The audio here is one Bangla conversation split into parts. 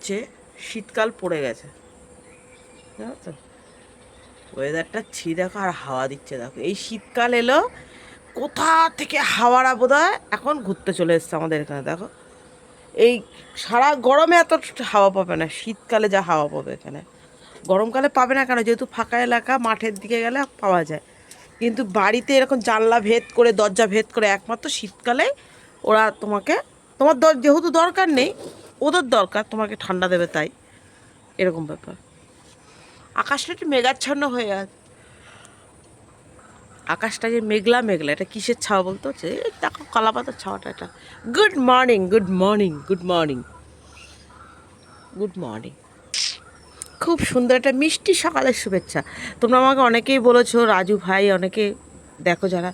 হচ্ছে শীতকাল পড়ে গেছে। তো ওয়েদারটা ছি দেখো আর হাওয়া দিচ্ছে দেখো। এই শীতকাল এলো, কোথা থেকে হাওয়ারা বোধ এখন ঘুরতে চলে এসছে আমাদের এখানে, দেখো। এই সারা গরমে এত হাওয়া পাবে না, শীতকালে যা হাওয়া পাবে এখানে। গরমকালে পাবে না কেন? যেহেতু ফাঁকা এলাকা, মাঠের দিকে গেলে পাওয়া যায়। কিন্তু বাড়িতে এরকম জানলা ভেদ করে, দরজা ভেদ করে, একমাত্র শীতকালে ওরা তোমাকে, তোমার যেহেতু দরকার নেই ওদের দরকার, তোমাকে ঠান্ডা দেবে তাই। এরকম ব্যাপার। আকাশটা একটু মেঘাচ্ছন্ন হয়ে আছে আকাশটা যে মেঘলা মেঘলা, এটা কিসের ছাওয়া বলতো? হচ্ছে দেখো কলাপাতার ছাওয়াটা এটা। Good morning good morning good morning good morning খুব সুন্দর একটা মিষ্টি সকালের শুভেচ্ছা। তোমরা আমাকে অনেকেই বলেছ, রাজু ভাই, অনেকে দেখো যারা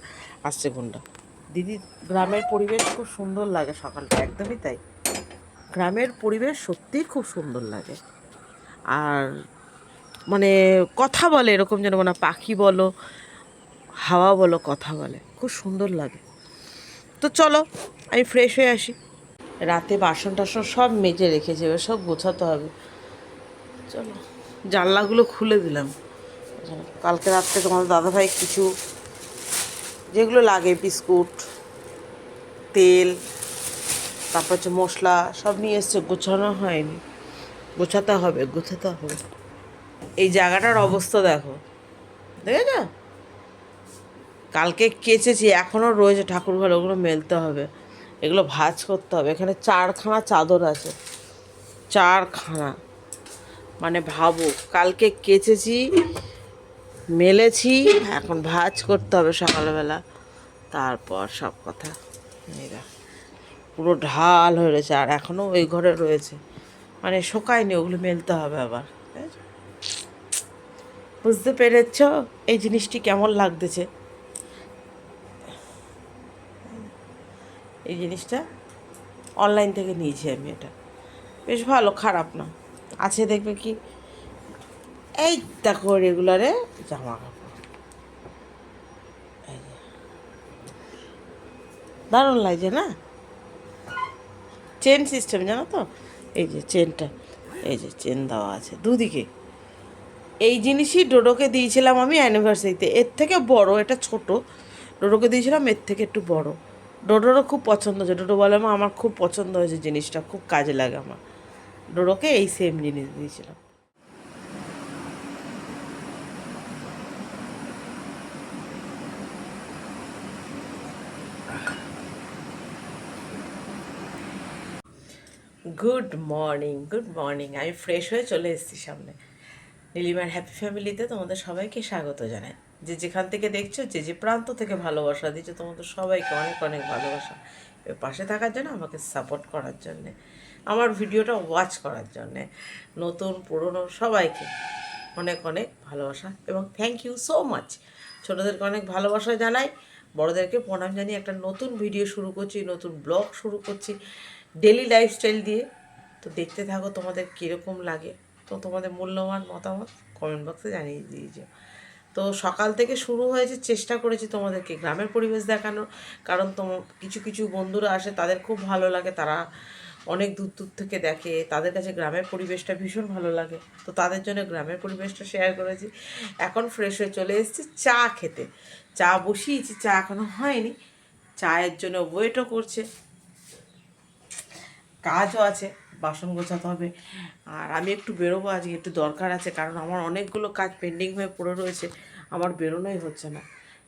আসছে গুন্ডা। দিদি, গ্রামের পরিবেশ খুব সুন্দর লাগে সকালটা, একদমই তাই। গ্রামের পরিবেশ সত্যিই খুব সুন্দর লাগে। আর মানে কথা বলে, এরকম যেন মানে পাখি বলো, হাওয়া বলো, কথা বলে। খুব সুন্দর লাগে। তো চলো, আমি ফ্রেশ হয়ে আসি। রাতে বাসন টাসন সব মেজে রেখেছে, এবার সব গোছাতে হবে। চলো, জানলাগুলো খুলে দিলাম। কালকে রাত্রে তোমাদের দাদাভাই কিছু যেগুলো লাগে, বিস্কুট, তেল তারপর হচ্ছে মশলা সব নিয়ে এসছে গোছানো হয়নি। গোছাতে হবে গোছাতে হবে। এই জায়গাটার অবস্থা দেখো। দেখেছ? কালকে কেচেছি এখনও রয়েছে ঠাকুর ওগুলো মেলতে হবে। এগুলো ভাজ করতে হবে। এখানে চারখানা চাদর আছে। চারখানা। মানে ভাবো কালকে কেচেছি মেলেছি এখন ভাজ করতে হবে সকালবেলা। তারপর সব কথা। দেখো, পুরো ঢাল হয়ে রয়েছে, আর এখনও ওই ঘরে রয়েছে। মানে শোকায়নি, ওগুলো মেলতে হবে আবার? বুঝতে পেরেছ এই জিনিসটি কেমন লাগতেছে? এই জিনিসটা অনলাইন থেকে নিয়েছি আমি এটা। বেশ ভালো, খারাপ না। আছে দেখবে কি? এই দেখো রেগুলারে জামা কাপড় দারুণ লাগছে না? চেন সিস্টেম জানো তো? এই যে চেনটা এই যে চেন দেওয়া আছে দুদিকে। এই জিনিসই ডোডোকে দিয়েছিলাম আমি অ্যানিভার্সারিতে এর থেকে বড়, এটা ছোট। ডোডোকে দিয়েছিলাম, এর থেকে একটু বড়। ডোডোরও খুব পছন্দ হয়েছে। ডোডো বলে আমার খুব পছন্দ হয়েছে জিনিসটা, খুব কাজে লাগে আমার। ডোডোকে এই সেম জিনিস দিয়েছিলাম। গুড মর্নিং গুড মর্নিং আমি ফ্রেশ হয়ে চলে এসেছি সামনে। নীলিমার হ্যাপি ফ্যামিলিতে তোমাদের সবাইকে স্বাগত জানাই। যে যেখান থেকে দেখছ, যে যে প্রান্ত থেকে ভালোবাসা দিচ্ছ, তোমাদের সবাইকে অনেক অনেক ভালোবাসা। পাশে থাকার জন্য আমাকে সাপোর্ট করার জন্যে, আমার ভিডিওটা ওয়াচ করার জন্যে, নতুন, পুরনো সবাইকে অনেক অনেক ভালোবাসা এবং থ্যাংক ইউ সো মাচ ছোটোদেরকে অনেক ভালোবাসা জানাই, বড়োদেরকে প্রণাম জানিয়ে একটা নতুন ভিডিও শুরু করছি, নতুন ব্লগ শুরু করছি। ডেলি লাইফস্টাইল দিয়ে, তো দেখতে থাকো তোমাদের কীরকম লাগে। তো তোমাদের মূল্যবান মতামত কমেন্ট বক্সে জানিয়ে দিয়েছ তো সকাল থেকে শুরু হয়েছে, চেষ্টা করেছি তোমাদেরকে গ্রামের পরিবেশ দেখানোর কারণ তোম, কিছু কিছু বন্ধুরা আসে, তাদের খুব ভালো লাগে। তারা অনেক দূর দূর থেকে দেখে। তাদের কাছে গ্রামের পরিবেশটা ভীষণ ভালো লাগে। তো তাদের জন্য গ্রামের পরিবেশটা শেয়ার করেছি। এখন ফ্রেশ হয়ে চলে এসেছি চা খেতে। চা বসিয়েছি, চা এখনও হয়নি। চায়ের জন্য ওয়েটও করছে। কাজও আছে, বাসন গোছাতে হবে। আর আমি একটু বেরোবো আজকে, একটু দরকার আছে, কারণ আমার অনেকগুলো কাজ পেন্ডিং হয়ে পড়ে রয়েছে, আমার বেরোনোই হচ্ছে না।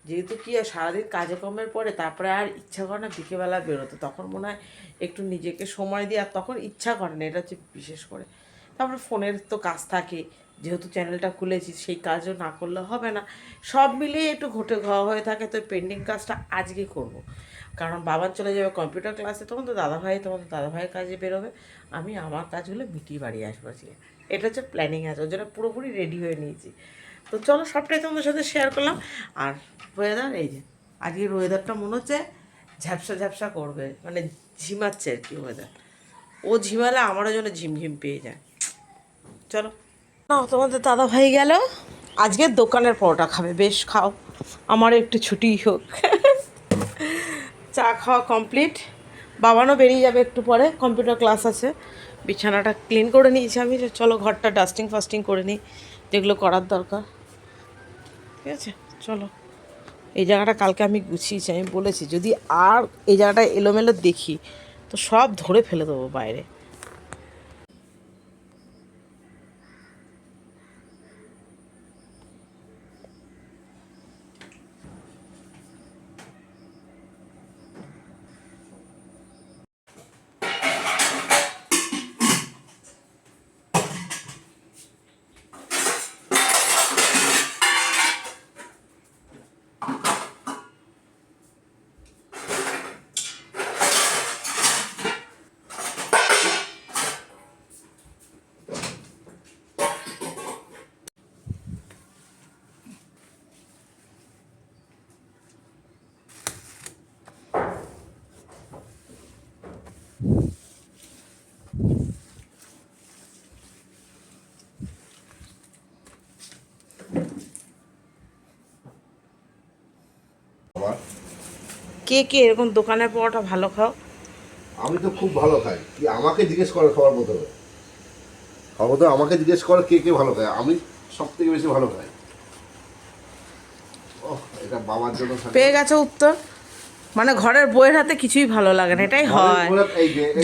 যেহেতু কি আর সারাদিন কাজে কর্মের পরে, তারপরে আর ইচ্ছা করে না বিকেবেলা বেরোতে, তখন মনে হয় একটু নিজেকে সময় দিয়ে আর তখন ইচ্ছা করে না, এটা হচ্ছে বিশেষ করে। তারপরে ফোনের তো কাজ থাকে, যেহেতু চ্যানেলটা খুলেছি, সেই কাজও না করলে হবে না। সব মিলিয়ে একটু ঘটে ঘা হয়ে থাকে, তো পেন্ডিং কাজটা আজকে করব। কারণ বাবার চলে যাবে কম্পিউটার ক্লাসে তখন তো দাদাভাই তোমার দাদাভাইয়ের কাজে বেরোবে। আমি আমার কাজগুলো মিটিয়ে বাড়ি আসব আজকে। এটা হচ্ছে প্ল্যানিং আছে ওই জন্য পুরোপুরি রেডি হয়ে নিয়েছি। তো চলো সবটাই তোমাদের সাথে শেয়ার করলাম। আর ওয়েদার এই যে আজকের ওয়েদারটা মনে হচ্ছে ঝাপসা ঝাপসা করবে মানে ঝিমাচ্ছে আর কি ওয়েদার ও ঝিমালে আমারও জন্য ঝিমঝিম পেয়ে যায়। চলো। না তোমাদের দাদা ভাই গেল। আজকে দোকানের পরোটা খাবে, বেশ খাও। আমার একটু ছুটি হোক। চা খাওয়া কমপ্লিট বাবানও বেরিয়ে যাবে একটু পরে কম্পিউটার ক্লাস আছে। বিছানাটা ক্লিন করে নিয়েছি আমি, যে চলো ঘরটা ডাস্টিং ফাস্টিং করে নিই, যেগুলো করার দরকার। ঠিক আছে? চলো। এই জায়গাটা কালকে আমি গুছিয়েছি, আমি বলেছি, যদি আর এই জায়গাটা এলোমেলো দেখি, তো সব ধরে ফেলে দেবো বাইরে আমার কে কে এরকম দোকানের পরোটা ভালো খাও? আমি তো খুব ভালো খাই। কি আমাকে জিজ্ঞেস করে খাবার প্রথমে? প্রথমে আমাকে জিজ্ঞেস করে কে কে ভালো খায়। আমি সব থেকে বেশি ভালো খাই। ওহ এটা বাবার জন্য পেয়ে গেছে উত্তর? মানে ঘরের বইয়ের হাতে কিছুই ভালো লাগে না এটাই হয়।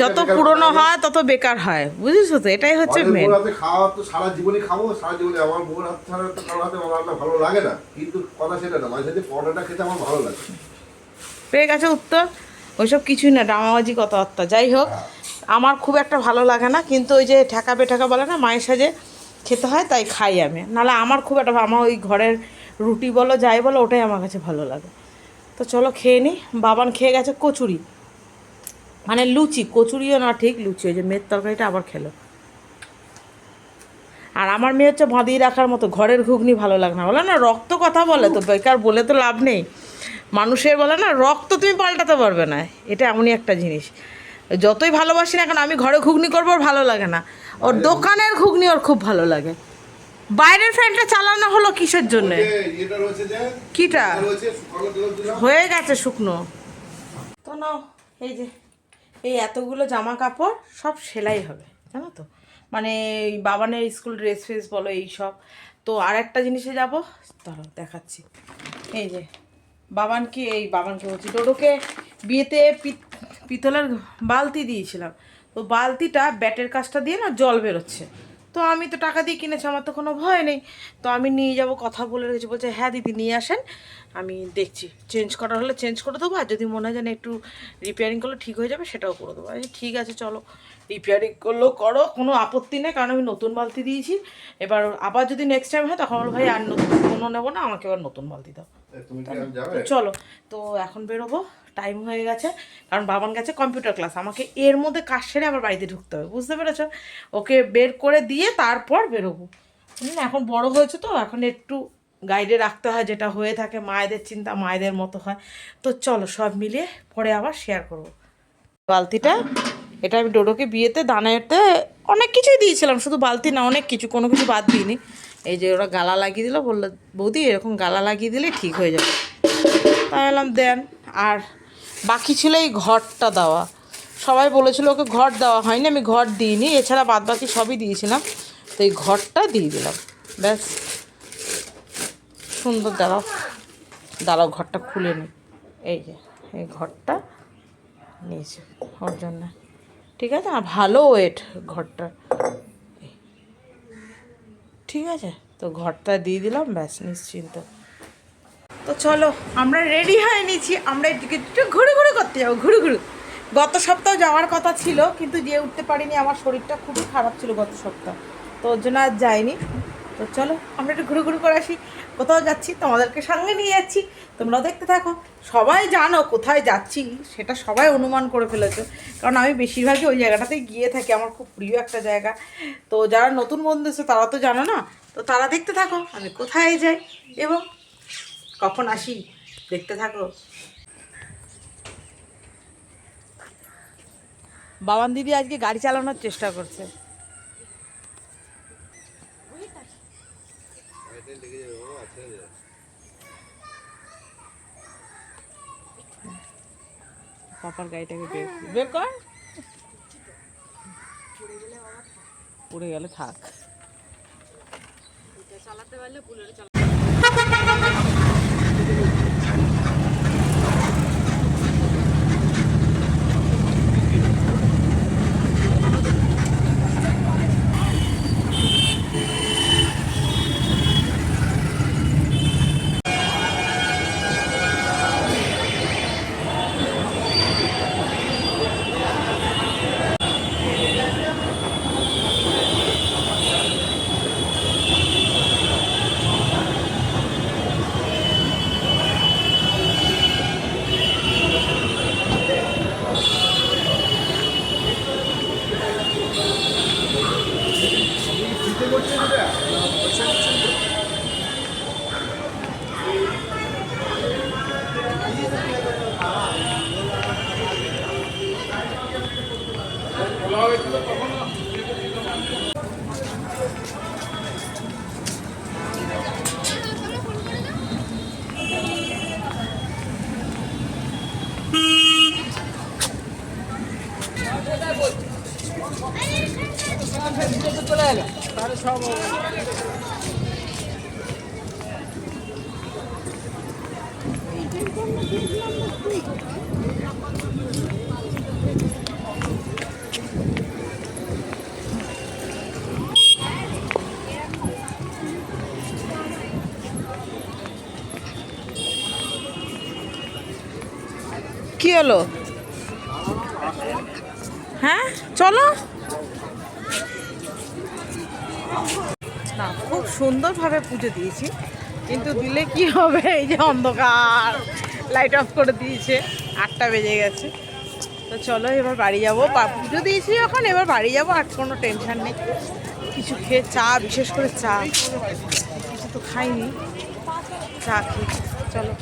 যত পুরনো হয় তত বেকার হয়। বুঝেছ তো? এটাই হচ্ছে মেন খাওয়া তো সারা জীবনই খাব সারা জীবনে আমার বউয়ের হাত ছাড়া তো কারোর হাতে আমার ভালো লাগে না। কিন্তু কথা সেটা না মাঝে সাথে পরোটাটা খেতে আমার ভালো লাগে। পেয়ে গেছে উত্তর। ওইসব কিছুই না ডামাবাজি কথাবার্তা। যাই হোক, আমার খুব একটা ভালো লাগে না, কিন্তু ওই যে ঠেকা বেঠাকা বলে না, মায়ের সাজে খেতে হয়, তাই খাই আমি। নাহলে আমার খুব একটা আমার ওই ঘরের রুটি বলো, যাই বলো, ওটাই আমার কাছে ভালো লাগে। তো চলো খেয়ে নিই বাবান খেয়ে গেছে কচুরি। মানে লুচি, কচুরিও না, ঠিক লুচি, ওই যে মেয়ের তরকারিটা আবার খেলো। আর আমার মেয়ে হচ্ছে বাঁধিয়ে রাখার মতো, ঘরের ঘুগনি ভালো লাগে না। বলে না, রক্ত কথা বলে তো, বেকার বলে তো লাভ নেই। মানুষের বলে না রক্ত তুমি পাল্টাতে পারবে না। এটা এমনই একটা জিনিস। যতই ভালোবাসি না কেন আমি ঘরে ঘুগনি করব ওর ভালো লাগে না। ওর দোকানের ঘুগনি ওর খুব ভালো লাগে। বাইরের ফ্যানটা চালানো হলো কিসের জন্য? কিটা? হয়ে গেছে শুকনো। তো না এই যে এই এতগুলো জামা কাপড় সব সেলাই হবে জানো তো? মানে এই বাবানের স্কুল ড্রেস ফ্রেস বলো এই সব তো আর একটা জিনিসে যাব ধরো দেখাচ্ছি। এই যে বাবানকে, এই বাবানকে বলছি, ডোডোকে বিয়েতে পিত- পিতলের বালতি দিয়েছিলাম। তো বালতিটা ব্যাটের কাজটা দিয়ে না জল বেরোচ্ছে। তো আমি তো টাকা দিয়ে কিনেছি, আমার তো কোনো ভয় নেই। তো আমি নিয়ে যাব, কথা বলে রেখেছি, বলছে হ্যাঁ দিদি, নিয়ে আসেন। আমি দেখছি, চেঞ্জ করার হলে চেঞ্জ করে দেবো, আর যদি মনে হয় যেন একটু রিপেয়ারিং করলে ঠিক হয়ে যাবে, সেটাও করে দেবো। ঠিক আছে, চলো। রিপেয়ারিং করলেও করো কোনো আপত্তি নেই কারণ আমি নতুন বালতি দিয়েছি। এবার আবার যদি নেক্সট টাইম হয় তখন ভাই আর নতুন কোনো নেব না আমাকে এবার নতুন বালতি দাও। তো চলো তো এখন বেরোবো টাইম হয়ে গেছে কারণ বাবান গেছে কম্পিউটার ক্লাস আমাকে এর মধ্যে কাজ সেরে আবার বাড়িতে ঢুকতে হবে বুঝতে পেরেছ? ওকে বের করে দিয়ে তারপর বেরোবো। এখন বড় হয়েছে তো এখন একটু গাইডে রাখতে হয় যেটা হয়ে থাকে মায়েদের চিন্তা মায়েদের মতো হয়। তো চলো সব মিলিয়ে পরে আবার শেয়ার করব। বালতিটা এটা আমি ডোডোকে বিয়েতে, দানাতে অনেক কিছুই দিয়েছিলাম, শুধু বালতি না, অনেক কিছু, কোনো কিছু বাদ দিইনি। এই যে ওরা গালা লাগিয়ে দিল, বলল, বৌদি, এরকম গালা লাগিয়ে দিলে ঠিক হয়ে যাবে। তাই বললাম, দেন। আর বাকি ছিল এই ঘরটা দেওয়া। সবাই বলেছিল ওকে ঘর দেওয়া হয়নি, আমি ঘর দিইনি, এছাড়া বাদ বাকি সবই দিয়েছিলাম। তো এই ঘরটা দিয়ে দিলাম, ব্যাস। সুন্দর দাঁড়াও দাঁড়াও, ঘরটা খুলে নি। এই যে, এই ঘরটা নিয়েছে, ওর জন্য। ঠিক আছে? আর ভালো ওয়েট ঘরটা ঠিক আছে? তো ঘরটা দিয়ে দিলাম, ব্যাস, নিশ্চিন্ত। তো চলো, আমরা রেডি হয়ে নিয়েছি। আমরা একটু ঘুরে ঘুরে করতে যাব, ঘুরে ঘুরে। গত সপ্তাহ যাওয়ার কথা ছিল, কিন্তু যে উঠতে পারিনি। আমার শরীরটা খুবই খারাপ ছিল গত সপ্তাহ। তো ওর জন্য আর যাইনি। তো চলো, আমরা একটু ঘুরে ঘুরে করে আসি। কোথাও যাচ্ছি, তোমাদেরকে সঙ্গে নিয়ে যাচ্ছি। তোমরাও দেখতে থাকো। সবাই জানো কোথায় যাচ্ছি, সেটা সবাই অনুমান করে ফেলেছো। কারণ আমি বেশিরভাগই ওই জায়গাটাতেই গিয়ে থাকি, আমার খুব প্রিয় একটা জায়গা। তো যারা নতুন বন্ধু এসে তারা তো জানো না? তো তারা দেখতে থাকো, আমি কোথায় যাই এবং কখন আসি, দেখতে থাকো। বাবান দিদি আজকে গাড়ি চালানোর চেষ্টা করছে। পাপার গাড়িটাকে বের বের কর। পড়ে গেলে থাক। চালাতে পারলে বুলেটে কি হলো? হ্যাঁ? চলো। না, খুব সুন্দরভাবে পুজো দিয়েছি, কিন্তু দিলে কি হবে? এই যে অন্ধকার। লাইট অফ করে দিয়েছে, আটটা বেজে গেছে। তো চলো, এবার বাড়ি যাব। পুজো দিয়েছি যখন, এবার বাড়ি যাব, আর কোনো টেনশন নেই। কিছু খেয়ে চা, বিশেষ করে চা। কিছু তো খাইনি। চা খেয়েছি। চলো।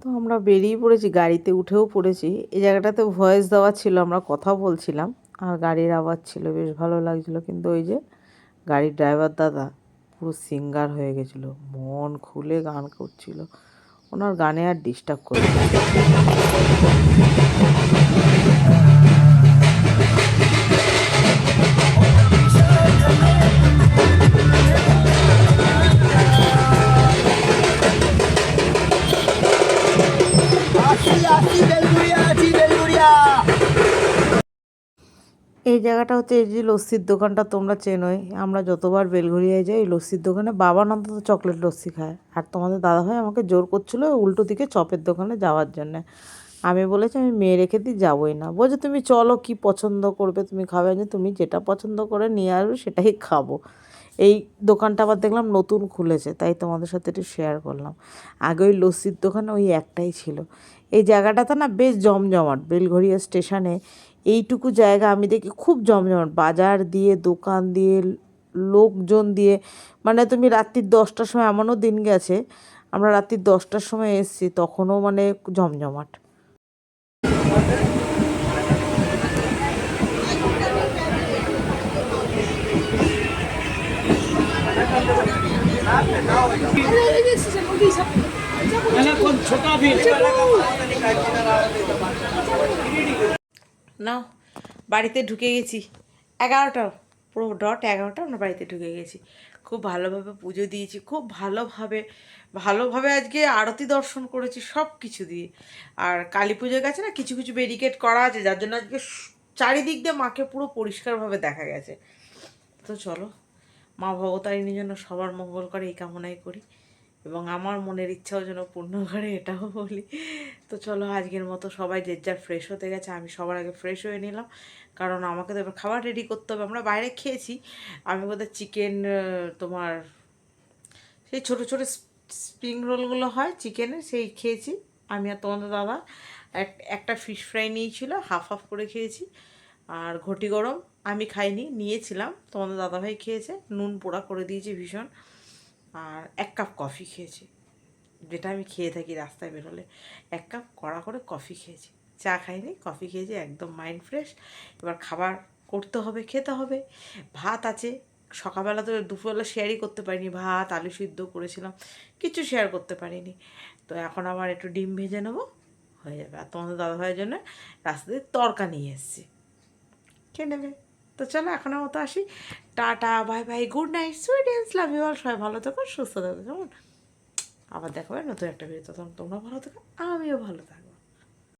তো আমরা বেরিয়ে পড়েছি, গাড়িতে উঠেও পড়েছি। এই জায়গাটাতে ভয়েস দেওয়া ছিল, আমরা কথা বলছিলাম, আর গাড়ির আওয়াজ ছিল, বেশ ভালো লাগছিল। কিন্তু ওই যে গাড়ির ড্রাইভার দাদা পুরো সিঙ্গার হয়ে গেছিল, মন খুলে গান করছিল। ওনার গানে আর ডিস্টার্ব করে এই জায়গাটা হচ্ছে এই যে লস্যির দোকানটা তোমরা চেনোই। আমরা যতবার বেলঘরিয়ায় যাই, এই লস্যির দোকানে বাবা অন্তত চকলেট লস্যি খায়। আর তোমাদের দাদাভাই আমাকে জোর করছিল উল্টো দিকে চপের দোকানে যাওয়ার জন্য। আমি বলেছি, আমি মেয়ে রেখে দিয়ে যাবোই না। বলছে, তুমি চলো, কি পছন্দ করবে? তুমি খাবে? যে তুমি যেটা পছন্দ করে নিয়ে আসবে, সেটাই খাব। এই দোকানটা আবার দেখলাম নতুন খুলেছে, তাই তোমাদের সাথে একটু শেয়ার করলাম। আগে ওই লস্যির দোকানে ওই একটাই ছিল। এই জায়গাটাতে না বেশ জমজমাট বেলঘরিয়া স্টেশনে এইটুকু জায়গা আমি দেখি খুব জমজমাট। বাজার দিয়ে, দোকান দিয়ে, লোকজন দিয়ে। মানে তুমি রাত্রির দশটার সময় এমনও দিন গেছে, আমরা রাত্রির দশটার সময় এসেছি, তখনও মানে জমজমাট। না বাড়িতে ঢুকে গেছি। এগারোটা, পুরো ডট এগারোটা আমরা বাড়িতে ঢুকে গেছি। খুব ভালোভাবে পুজো দিয়েছি, খুব ভালোভাবে ভালোভাবে আজকে আরতি দর্শন করেছি সব কিছু দিয়ে। আর কালী পুজোর কাছে না কিছু কিছু ব্যারিকেড করা আছে, যার জন্য আজকে চারিদিক দিয়ে মাকে পুরো পরিষ্কারভাবে দেখা গেছে। তো চলো, মা ভবতারিণীর জন্য সবার মঙ্গল করে, এই কামনাই করি। এবং আমার মনের ইচ্ছাও যেন পূর্ণ করে, এটাও বলি। তো চলো, আজকের মতো সবাই যে যার ফ্রেশ হতে গেছে, আমি সবার আগে ফ্রেশ হয়ে নিলাম। কারণ আমাকে তো এবার খাবার রেডি করতে হবে। আমরা বাইরে খেয়েছি। আমি বোধহয় চিকেন তোমার সেই ছোটো ছোটো স্প্রিং রোলগুলো হয় চিকেনের সেই খেয়েছি। আমি আর তোমাদের দাদা, এক- একটা ফিশ ফ্রাই নিয়েছিল হাফ হাফ করে খেয়েছি। আর ঘটি গরম, আমি খাইনি, নিয়েছিলাম। তোমাদের দাদাভাই খেয়েছে, নুন পোড়া করে দিয়েছে ভীষণ। আর এক কাপ কফি খেয়েছি। যেটা আমি খেয়ে থাকি রাস্তায় বেরোলে। এক কাপ কড়া করে কফি খেয়েছি। চা খাইনি, কফি খেয়েছি, একদম মাইন্ড ফ্রেশ এবার খাবার করতে হবে, খেতে হবে। ভাত আছে, সকালবেলা তো দুপুরবেলা শেয়ারই করতে পারিনি। ভাত, আলু সিদ্ধ করেছিলাম, কিছু শেয়ার করতে পারিনি। তো এখন আবার একটু ডিম ভেজে নেব, হয়ে যাবে। আর তোমাদের দাদা দাদাভাইয়ের জন্য রাস্তাতে তরকা নিয়ে এসেছি। খেয়ে নেবে। তো চলো, এখনের মতো আসি। Tata, bye bye, good night, sweet dreams love you all, সবাই ভালো থাকো, সুস্থ থাকো, কেমন? আবার দেখাবে নতুন একটা ভিডিও তখন তোমরা ভালো থাকো, আমিও ভালো থাকব